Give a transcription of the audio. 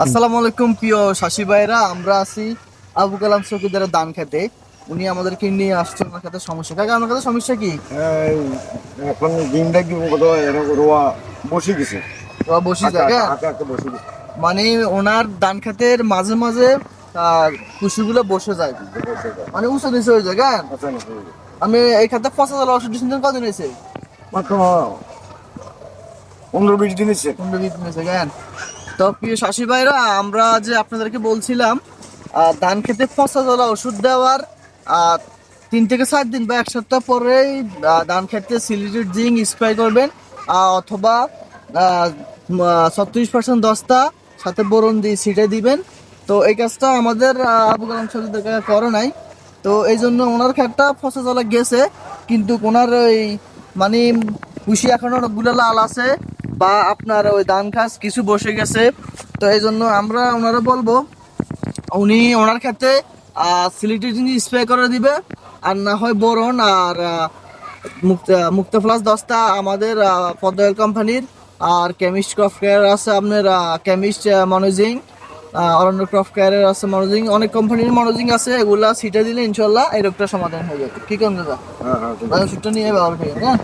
আসসালামু আলাইকুম প্রিয় শাশি ভাইরা আমরা আছি আবু কালাম চৌকিদারের দান খেতে। উনি আমাদেরকে নিয়ে আসছে ওনার কাছে সমস্যা। কাকা আমার কাছে সমস্যা কি? এখন দিনটা কি রোয়া বসে গেছে। তো বসে গেছে মানে ওনার ধান খেতের মাঝে মাঝে আহ, কুশিগুলো বসে যায়। মানে উঁচু নিচে হয়ে যায় আচ্ছা, হয়ে গেছে। আমি এই খাতে পঁচাশ হাজার ওষুধ কদিন হয়েছে? মাত্র পনেরো বিশ দিন এসছে পনেরো বিশ দিন হয়েছে কেন তো প্রিয় শাশি ভাইরা, আমরা যে আপনাদেরকে বলছিলাম ধান খেতে পচা জলা ওষুধ দেওয়ার তিন থেকে চার দিন বা এক সপ্তাহ পরেই ধান খেতে সিলিটেড জিঙ্ক স্প্রে করবেন অথবা ছত্রিশ পার্সেন্ট দস্তা, সাথে বোরন দিয়ে ছিটে দিবেন। তো এই কাজটা আমাদের আবু কালাম সজিদের করে নাই। তো এই জন্য ওনার খেতটা ফসা জলা গেছে, কিন্তু ওনার ওই মানে কুশি এখন অনেকগুলো লাল আছে বা আপনার ওই ধান খাস কিছু বসে গেছে। তো এই জন্য আমরা ওনারা বলব উনি ওনার ক্ষেত্রে সিলিটি জিনিস স্প্রে করে দিবে আর না হয় বোরন আর মুক্ত প্লাস দশটা আমাদের পদ্ময়েল কোম্পানির আর কেমিস্ট ক্রফট কেয়ার আছে আপনার কেমিস্ট মনোজিং অরণ্য ক্রফট কেয়ারের আছে মনোজিং অনেক কোম্পানির মনোজিং আছে এগুলা সিটে দিলে ইনশাল্লাহ এই রোগটা সমাধান হয়ে যাবে। কি কোন দাদা? হ্যাঁ হ্যাঁ আছে। নিয়ে ব্যবহার করি হ্যাঁ?